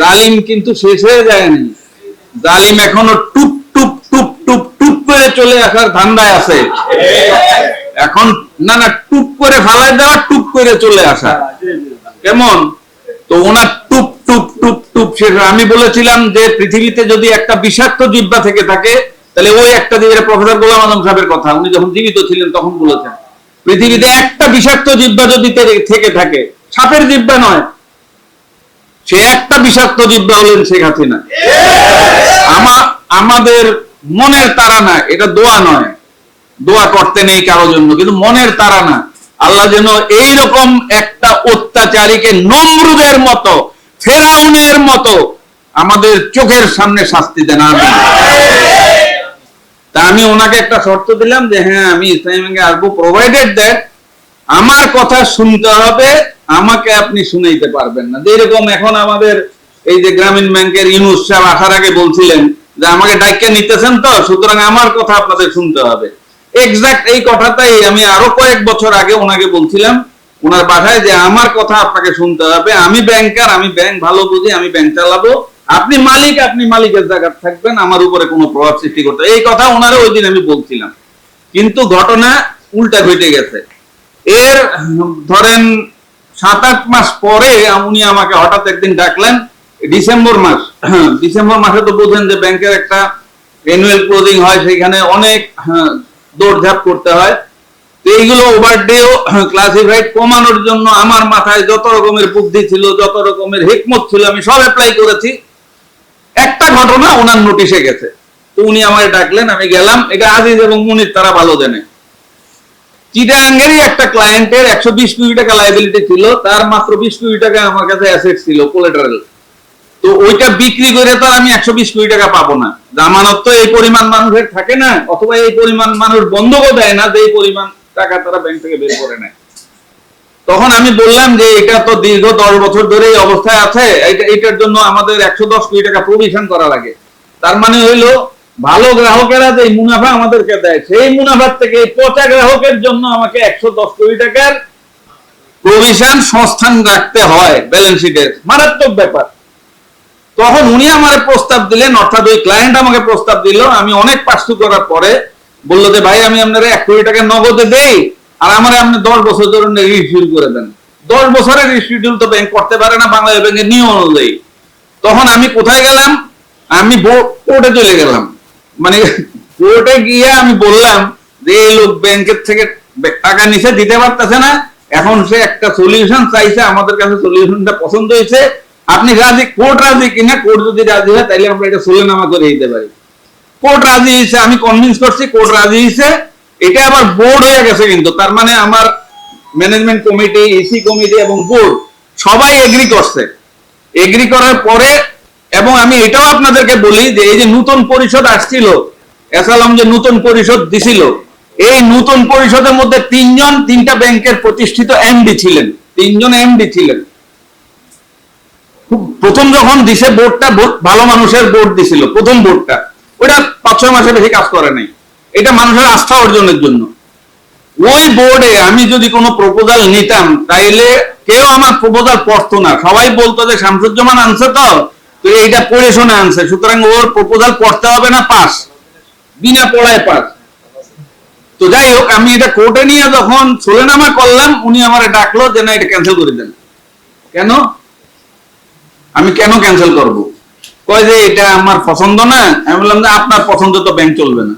জালিম কিন্তু শেষ হয়ে যায়নি। জালিম এখনও টুপ টুপ টুপ টুপ টুপ করে চলে আসার ধান্দায় আছে। এখন না না, টুপ করে ফালাই দেওয়া, টুপ করে চলে আসা। কেমন? তো ওনার টুপ টুপ টুপ টুপ শেষ আমি বলেছিলাম যে পৃথিবীতে যদি একটা বিষাক্ত জিব্বা থেকে থাকে, তাহলে ওই একটা দিকে প্রফেসর গোলাম আজম সাহেবের কথা, উনি যখন জীবিত ছিলেন তখন বলেছেন। পৃথিবীতে একটা বিষাক্ত জিব্বা যদি থেকে থাকে, সাপের জিব্বা নয় সে একটা বিষাক্ত জিব্বা হলেন শেখ হাসিনা। আমা, আমাদের মনের তারা না, এটা দোয়া নয়। দোয়া করতে নেই কারোর জন্য, কিন্তু মনের তারা না। আল্লাহ যেন এইরকম একটা অত্যাচারীকে নমরুদের মতো, ফেরাউনের মতো আমাদের চোখের সামনে শাস্তি দেন তা আমি ওনাকে একটা শর্ত দিলাম যে হ্যাঁ আমি ইসলামী আসব প্রোভাইডেড দ্যাট আমার কথা শুনতে হবে, আমাকে আপনি শুনাইতে পারবেন না। যেরকম এখন আমাদের এই যে গ্রামীণ ব্যাংকের ইউনুস সাহেব আসার আগে বলছিলেন যে, আমাকে ডাইকে নিতেছেন তো, সুতরাং আমার কথা আপনাদের শুনতে হবে। এক্সাক্ট এই কথাটাই আমি আরও কয়েক বছর আগে ওনাকে বলছিলাম। ওনার বাসায় যে, আমার কথা আপনাকে শুনতে হবে। আমি ব্যাংকার, আমি ব্যাংক ভালো বুঝি, আমি ব্যাংক চালাবো। আপনি মালিক, আপনি মালিকের জায়গা থাকবেন, আমার উপরে কোনো প্রভাব সৃষ্টি করতে এই কথা ওনারা ওই দিন আমি বলছিলাম। কিন্তু ঘটনা উল্টা ঘটে গেছে। এর ধরেন সাত আট মাস পরে উনি আমাকে হঠাৎ একদিন ডাকলেন ডিসেম্বর মাস। ডিসেম্বর মাসে তো বুঝেন যে ব্যাংকের একটা অ্যানুয়াল ক্লোজিং হয় সেখানে অনেক হ্যাঁ, দৌড়ঝাঁপ করতে হয়। তো এইগুলো ওভারডেও ক্লাসিফাইড কমানোর জন্য আমার মাথায় যত রকমের বুদ্ধি ছিল যত রকমের হিকমত ছিল আমি সব অ্যাপ্লাই করেছি। একটা ঘটনা ওনার নোটিশে গেছে। তো উনি আমাকে ডাকলেন আমি গেলাম এটা আজিজ এবং মুনির তারা ভালো জানে। চিটাঙ্গেরই একটা ক্লায়েন্টের একশো বিশ কোটি টাকা লাইবিলিটি ছিল, তার মাত্র বিশ কোটি টাকা আমার কাছে অ্যাসেট ছিল কোলেটারাল তো ওইটা বিক্রি করে তো আমি একশো বিশ কোটি টাকা পাবো না। জামানত তো এই পরিমাণ মানুষের থাকে না, অথবা এই পরিমাণ মানুষ বন্ধকও দেয় না যে এই পরিমাণ টাকা তারা ব্যাংক থেকে বের করে নেয়। তখন আমি বললাম যে এটা তো দীর্ঘ দশ বছর ধরে এই অবস্থায় আছে এটা- এটার জন্য আমাদের একশো দশ কোটি টাকা প্রভিশন করা লাগে। তার মানে হইল ভালো গ্রাহকেরা যে মুনাফা আমাদেরকে দেয়, সেই মুনাফার থেকে এই পচা গ্রাহকের জন্য আমাকে একশো দশ কোটি টাকার প্রভিশন সংস্থান রাখতে হয় ব্যালেন্স শিটের মারাত্মক ব্যাপার। তখন উনি আমার প্রস্তাব দিলেন, অর্থাৎ ওই ক্লায়েন্ট আমাকে প্রস্তাব দিল, আমি অনেক পার্সু করার পরে বলল যে, ভাই, আমি আপনার এক কোটি টাকা নগদে দেই, আর আমার আপনি দশ বছর ধরে রিফিউল করে দেন। দশ বছরের রিফিউল তো ব্যাংক করতে পারে না, বাংলাদেশ ব্যাংকের নিয়ম অনুযায়ী। তখন আমি কোথায় গেলাম? আমি কোর্টে চলে গেলাম। মানে কোর্টে গিয়ে আমি বললাম যে, এই লোক ব্যাংকের থেকে টাকা নিচে দিতে পারতেছে না। এখন সে একটা সলিউশন চাইছে, আমাদের কাছে সলিউশনটা পছন্দ হয়েছে। আপনি রাজি, কোর্ট রাজি কিনা কোর্ট যদি রাজি হয় তাহলে আমরা এটা সোলেনামা করে দিতে পারি। কোর্ট রাজি হয়েছে, আমি কনভিন্স করছি কোর্ট রাজি হয়েছে। এটা আবার বোর্ড হয়ে গেছে কিন্তু। তার মানে আমার ম্যানেজমেন্ট কমিটি এসি কমিটি এবং বোর্ড সবাই এগ্রি করছে। এগ্রি করার পরে এবং আমি এটাও আপনাদেরকে বলি যে এই যে নতুন পরিষদ আসছিল, এসালাম যে নতুন পরিষদ দিছিল, এই নতুন পরিষদের মধ্যে তিনজন তিনটা ব্যাংকের প্রতিষ্ঠিত এমডি ছিলেন, তিনজন এমডি ছিলেন। প্রথম যখন দিছে বোর্ডটা, বোর্ড ভালো মানুষের বোর্ড দিছিল, প্রথম বোর্ডটা। ওটা পাঁচ ছয় মাসে বেশি কাজ করে নাই। এটা মানুষের আস্থা অর্জনের জন্য। ওই বোর্ডে আমি যদি কোনো প্রপোজাল নিতাম, তাইলে কেউ আমার প্রপোজাল পড়তো না। সবাই বলতো যে শামসুজ্জামান আনছে তো তো এইটা পড়ে শুনে আনছে। সুতরাং ওর প্রপোজাল পড়তে হবে না পাস বিনা পড়ায় পাস তো যাই হোক, আমি এটা কোর্টে নিয়ে যখন সোলেনামা করলাম, উনি আমার ডাকলো যে, না, এটা ক্যান্সেল করে দেন। কেন? আমি কেন ক্যান্সেল করব? কয় যে, এটা আমার পছন্দ না। আমি বললাম যে আপনার পছন্দ তো ব্যাংক চলবে না।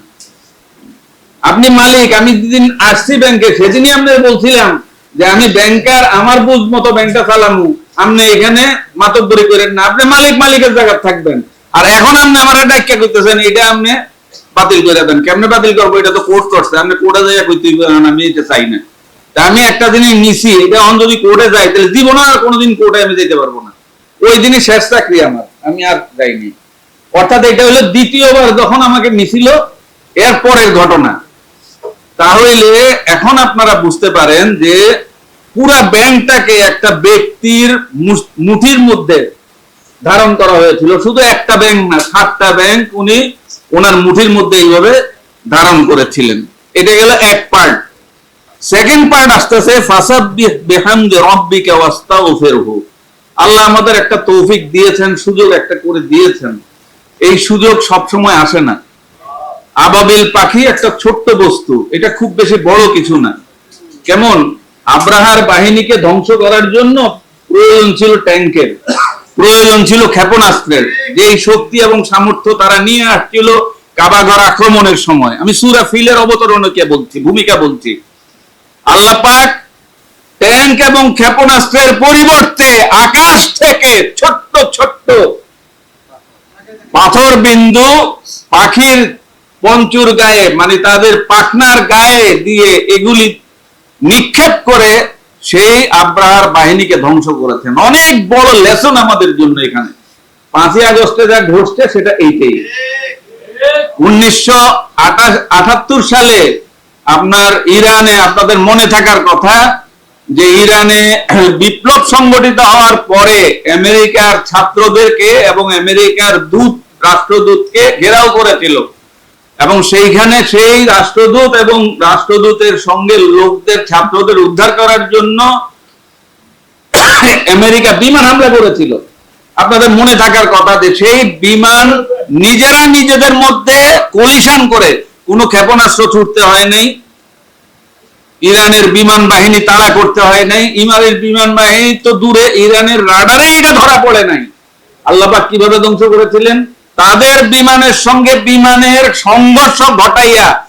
আপনি মালিক, আমি যেদিন আসছি ব্যাংকে সেদিনই আপনাকে বলছিলাম যে, আমি ব্যাংকার আমার বুঝ মতো ব্যাংকটা চালামু। আপনি এখানে মাতব্বরি করেন না। আপনি মালিক মালিকের জায়গা থাকবেন। আর এখন আপনি আমার ডাক্কা করতেছেন এটা আপনি বাতিল করে দেন। কেমনে বাতিল করব? এটা তো কোর্ট করছে। আপনি কোর্টে যাই কইতে আমি এটা চাই না। আমি একটা জিনিস নিছি, এটা এখন যদি কোর্টে যাই তাহলে জীবনে আর কোনোদিন কোর্টে আমি যেতে পারব না। ওই দিনই শেষ চাকরি আমার, আমি আর যাইনি। অর্থাৎ এটা হলো দ্বিতীয়বার যখন আমাকে নিছিল এর পরের ঘটনা। তাহলে এখন আপনারা বুঝতে পারেন যে পুরা ব্যাংকটাকে একটা ব্যক্তির মুঠির মধ্যে ধারণ করা হয়েছিল। শুধু একটা ব্যাংক না, সাতটা ব্যাংক উনি ওনার মুঠির মধ্যে এইভাবে ধারণ করেছিলেন। এটা গেল এক পার্ট সেকেন্ড পার্ট আসতেছে ফাসাব বেহামদে রব্বিকা আল্লাহ আমাদের একটা তৌফিক দিয়েছেন, সুযোগ একটা করে দিয়েছেন। এই সুযোগ সবসময় আসে না। আবাবিল পাখি একটা ছোট্ট বস্তু, এটা খুব বেশি বড় কিছু না। কেমন? আব্রাহার বাহিনীকে ধ্বংস করার জন্য প্রয়োজন ছিল ট্যাঙ্কের প্রয়োজন ছিল ক্ষেপণাস্ত্রের। যে শক্তি এবং সামর্থ্য তারা নিয়ে আসছিল কাবাঘর আক্রমণের সময়। আমি সুরা ফিলের অবতরণকে বলছি, ভূমিকা বলছি। আল্লাহ পাক ট্যাঙ্ক এবং ক্ষেপণাস্ত্রের পরিবর্তে আকাশ থেকে ছোট্ট ছোট্ট পাথর বিন্দু পাখির পঞ্চুর গায়ে মানে তাদের পাখনার গায়ে দিয়ে এগুলি নিক্ষেপ করে সেই আব্রাহার বাহিনীকে ধ্বংস করেছেন। অনেক বড় লেসন আমাদের জন্য এখানে। পাঁচই আগস্টে যা ঘটছে, সেটা এইটাই। উনিশশো আটাত্তর সালে আপনার ইরানে, আপনাদের মনে থাকার কথা যে ইরানে বিপ্লব সংগঠিত হওয়ার পরে আমেরিকার ছাত্রদেরকে এবং আমেরিকার দূত, রাষ্ট্রদূতকে ঘেরাও করেছিল। এবং সেইখানে সেই রাষ্ট্রদূত এবং রাষ্ট্রদূতের সঙ্গে লোকদের, ছাত্রদের উদ্ধার করার জন্য আমেরিকা বিমান হামলা করেছিল। আপনাদের মনে থাকার কথা যে সেই বিমান নিজেরা নিজেদের মধ্যে কলিশন করে কোনো ক্ষেপণাস্ত্র ছুটতে হয় নাই ইরানের বিমান বাহিনী তাড়া করতে হয় নাই ইমানের বিমান বাহিনী তো দূরে, ইরানের রাডারে এটা ধরা পড়ে নাই। আল্লাপাক কীভাবে ধ্বংস করেছিলেন? তাদের বিমানের সঙ্গে বিমানের সংঘর্ষ ঘটাইয়া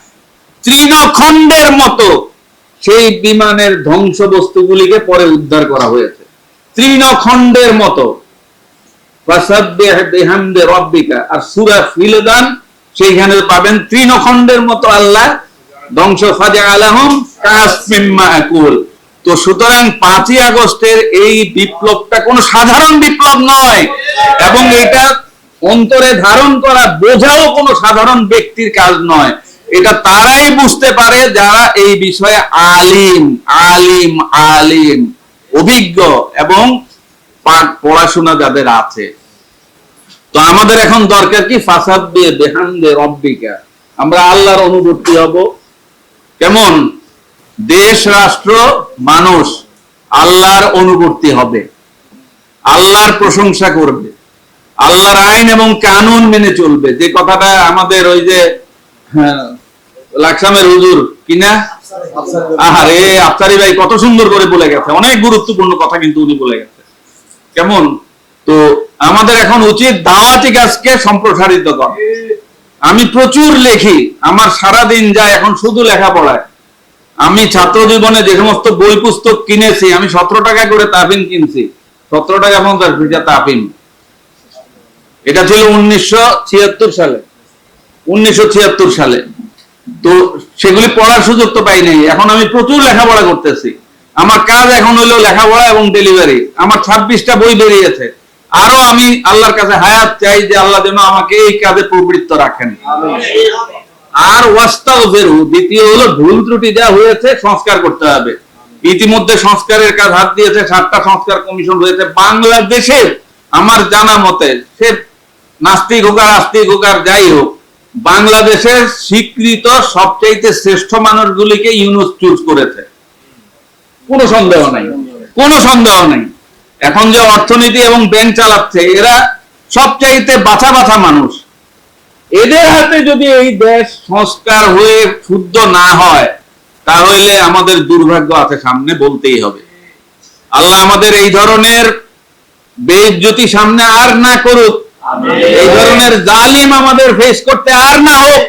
তৃণখণ্ডের মতো সেই বিমানের ধ্বংস বস্তুগুলিকে পরে উদ্ধার করা হয়েছে। তৃণখণ্ডের মতো। আর সূরা ফিলদান, সেইখানে পাবেন তৃণখণ্ডের মতো আল্লাহ। ধ্বংস ফাজা আলাহম তো সুতরাং পাঁচই আগস্টের এই বিপ্লবটা কোনো সাধারণ বিপ্লব নয়। এবং এটা অন্তরে ধারণ করা বোঝাও কোনো সাধারণ ব্যক্তির কাজ নয়। এটা তারাই বুঝতে পারে যারা এই বিষয়ে আলিম আলিম আলিম, অভিজ্ঞ এবং পড়াশোনা যাদের আছে। তো আমাদের এখন দরকার কি? ফাসাদ দিয়ে দেহান দে, রব্বিকা। আমরা আল্লাহর অনুবর্তী হব। কেমন? দেশ, রাষ্ট্র, মানুষ আল্লাহর অনুবর্তী হবে। আল্লাহর প্রশংসা করবে। আল্লাহর আইন এবং কানুন মেনে চলবে। যে কথাটা আমাদের ওই যে হ্যাঁ, লাকসামের হুজুর কিনা আহারে আফতারি ভাই কত সুন্দর করে বলে গেছে। অনেক গুরুত্বপূর্ণ কথা কিন্তু উনি বলে গেছে। কেমন? তো আমাদের এখন উচিত দাওয়াতি কাজকে সম্প্রসারিত করা। আমি প্রচুর লেখি আমার সারা দিন যায় এখন শুধু লেখাপড়ায় আমি ছাত্র জীবনে যে সমস্ত বই পুস্তক কিনেছি আমি সতেরো টাকা করে তাফিন কিনছি। সতেরো টাকা পঞ্চাশ পয়সা তাফিন। এটা ছিল উনিশশো ছিয়াত্তর সালে। উনিশশো ছিয়াত্তর সালে। তো সেগুলি পড়ার সুযোগ তো পাই নাই। এখন আমি প্রচুর লেখাপড়া করতেছি। আমার কাজ এখন হলো লেখাপড়া এবং ডেলিভারি আমার ছাব্বিশটা বই বেরিয়েছে। আরও আমি আল্লাহর কাছে হায়াত চাই যে আল্লাহ যেন আমাকে এই কাজে প্রবৃত্ত রাখেন। আর ওয়াস্তাগফিরু দ্বিতীয় হলো ভুল ত্রুটি যা হয়েছে সংস্কার করতে হবে। ইতিমধ্যে সংস্কারের কাজ হাত দিয়েছে, সাতটা সংস্কার কমিশন রয়েছে। বাংলাদেশের, আমার জানা মতে, সে নাস্তিক হোক আর আস্তিক হোক আর যাই হোক, বাংলাদেশের স্বীকৃত সবচাইতে শ্রেষ্ঠ মানুষগুলিকে ইউনুস চুজ করেছে। কোনো সন্দেহ নাই, কোনো সন্দেহ নাই। এখন যে অর্থনীতি এবং ব্যাংক চালাচ্ছে, এরা সবচাইতে বাছা বাছা মানুষ। এদের হাতে যদি এই দেশ সংস্কার হয়ে শুদ্ধ না হয়, তাহলে আমাদের দুর্ভাগ্য আছে সামনে বলতেই হবে। আল্লাহ আমাদের এই ধরনের বেজ্জতি সামনে আর না করুক এই ধরনের জালিম আমাদের ফেস করতে আর না হোক।